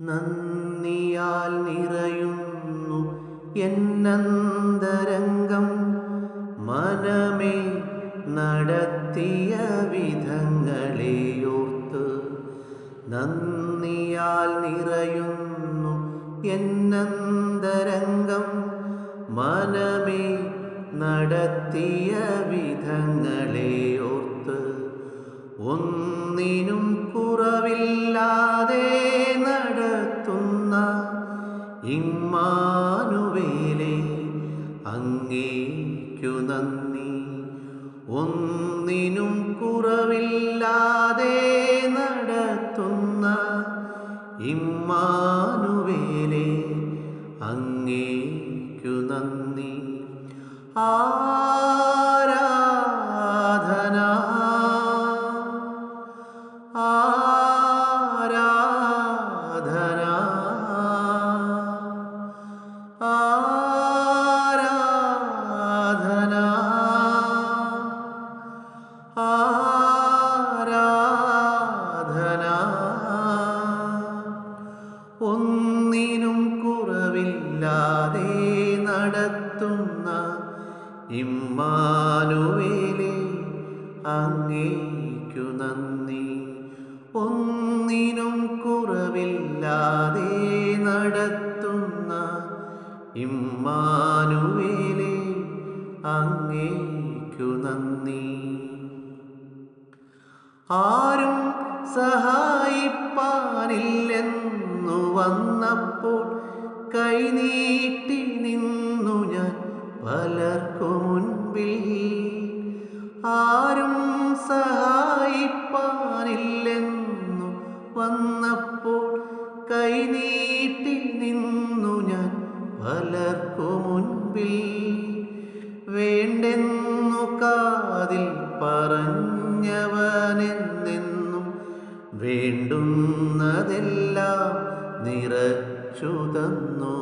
നന്ദിയാൽ നിറയുന്നു എന്നന്തരംഗം. മനമേ നടത്തിയ വിധങ്ങളെയോർത്ത് നന്ദിയാൽ നിറയുന്നു എന്നന്തരംഗം. മനമേ നടത്തിയ വിധങ്ങളെയോർത്ത് ഒന്നിനും നന്ദി. ഒന്നിനും കുറവില്ലാതെ നടത്തുന്ന ഇമ്മാനുവേലെ അങ്ങേക്കു നന്ദി. ആരാധന അങ്ങേക്കു നന്ദി. ഒന്നിനും കുറവില്ലാതെ നടത്തുന്ന ഇമ്മാനുവേലെ അങ്ങേക്കു നന്ദി. ആരും സഹായിപ്പാനില്ലെന്നു വന്നപ്പോൾ കൈനീട്ടി നിന്നു ഞാൻ പലർക്കു മുൻപിൽ. ആരും സഹായിപ്പാനില്ലെന്നു വന്നപ്പോൾ കൈനീട്ടി നിന്നു ഞാൻ പലർക്കു മുൻപിൽ. വേണ്ടെന്നു കാതിൽ പറഞ്ഞവനെന്നെന്നും വേണ്ടുന്നതെല്ലാം നിറച്ചു തന്നു.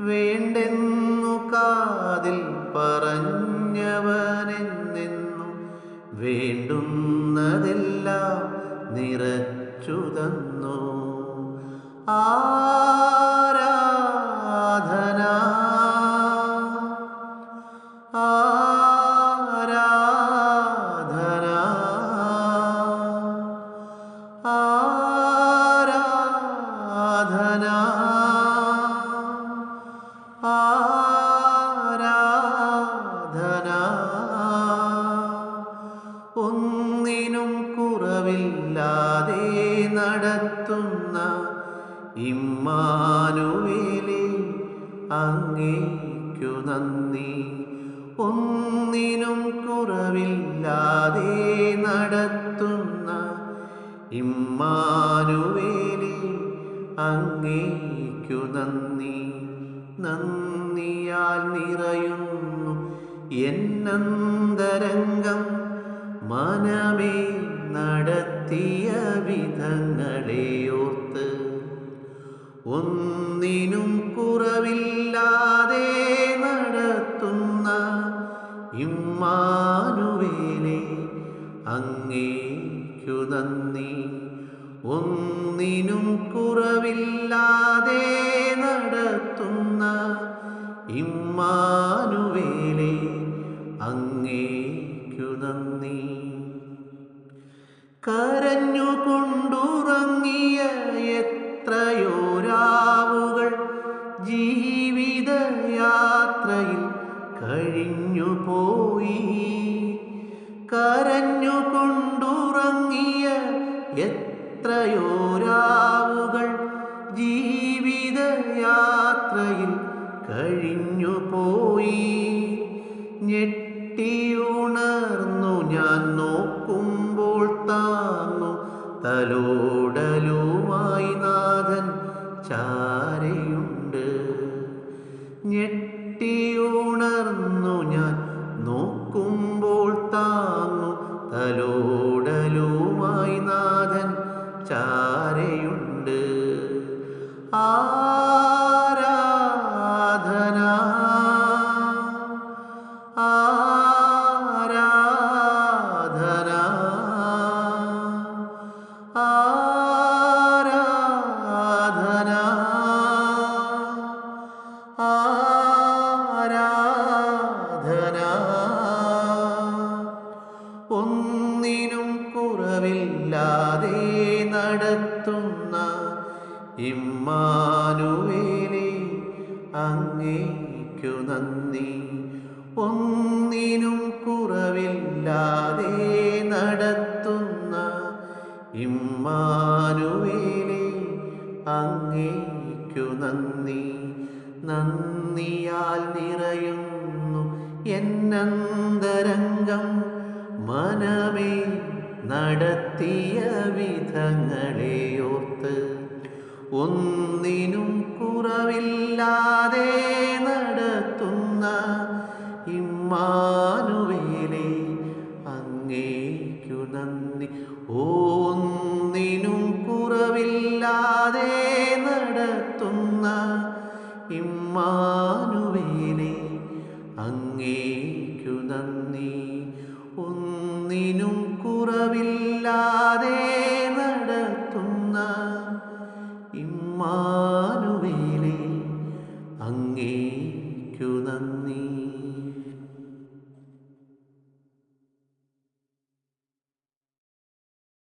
വേണ്ടെന്നു കാതിൽ പറഞ്ഞവനെന്നെന്നും വേണ്ടുന്നതെല്ലാം നിറച്ചു തന്നു. ആരാധന? ആരാധന ഇമ്മാനുവേലെ അങ്ങേക്കു നന്ദി. ഒന്നിനും കുറവില്ലാതെ നടത്തുന്ന ഇമ്മാനുവേലി അങ്ങേക്കു നന്ദി. നന്ദിയാൽ നിറയുന്നു എന്നന്തരംഗം. മനമേ നടത്തിയ വിധങ്ങളെയോർത്ത് ഒന്നിനും കുറവില്ലാതെ നടത്തുന്ന ഇമ്മാനുവേലെ അങ്ങേക്കു നന്ദി. ഒന്നിനും കുറവില്ലാതെ നടത്തുന്ന ഇമ്മാനുവേലെ അങ്ങേക്കു നന്ദി. കരഞ്ഞുകൊണ്ടുറങ്ങിയ എത്രയോ രാവുകൾ ജീവിതയാത്രയിൽ കഴിഞ്ഞുപോയി. കരഞ്ഞുകൊണ്ടുറങ്ങിയ എത്രയോ രാവുകൾ ജീവിതയാത്രയിൽ കഴിഞ്ഞു പോയി ഞെട്ടിയുണർന്നു ഞാൻ നോക്കുമ്പോൾ താന്നു തലോടലുമായി നോക്കുമ്പോൾ താന്നു ഇമ്മാനുവേലേ അങ്ങേക്കു നന്ദി. ഒന്നിനും കുറവില്ലാതെ നടത്തുന്ന ഇമ്മാനുവേലി അങ്ങേക്കു നന്ദി. നന്ദിയാൽ നിറയുന്നു എന്നന്തരംഗം മനമേ നടത്തിയ വിധങ്ങളെ ഓർത്ത് ഒന്നിനും കുറവില്ലാതെ നടത്തുന്ന ഇമ്മാനുവേലെ അങ്ങേക്കു നന്ദി. ഒന്നിനും കുറവില്ലാതെ നടത്തുന്ന ഇമ്മാനുവേലെ അങ്ങേക്കു അങ്ങേ മാനുവേലേ അങ്ങേ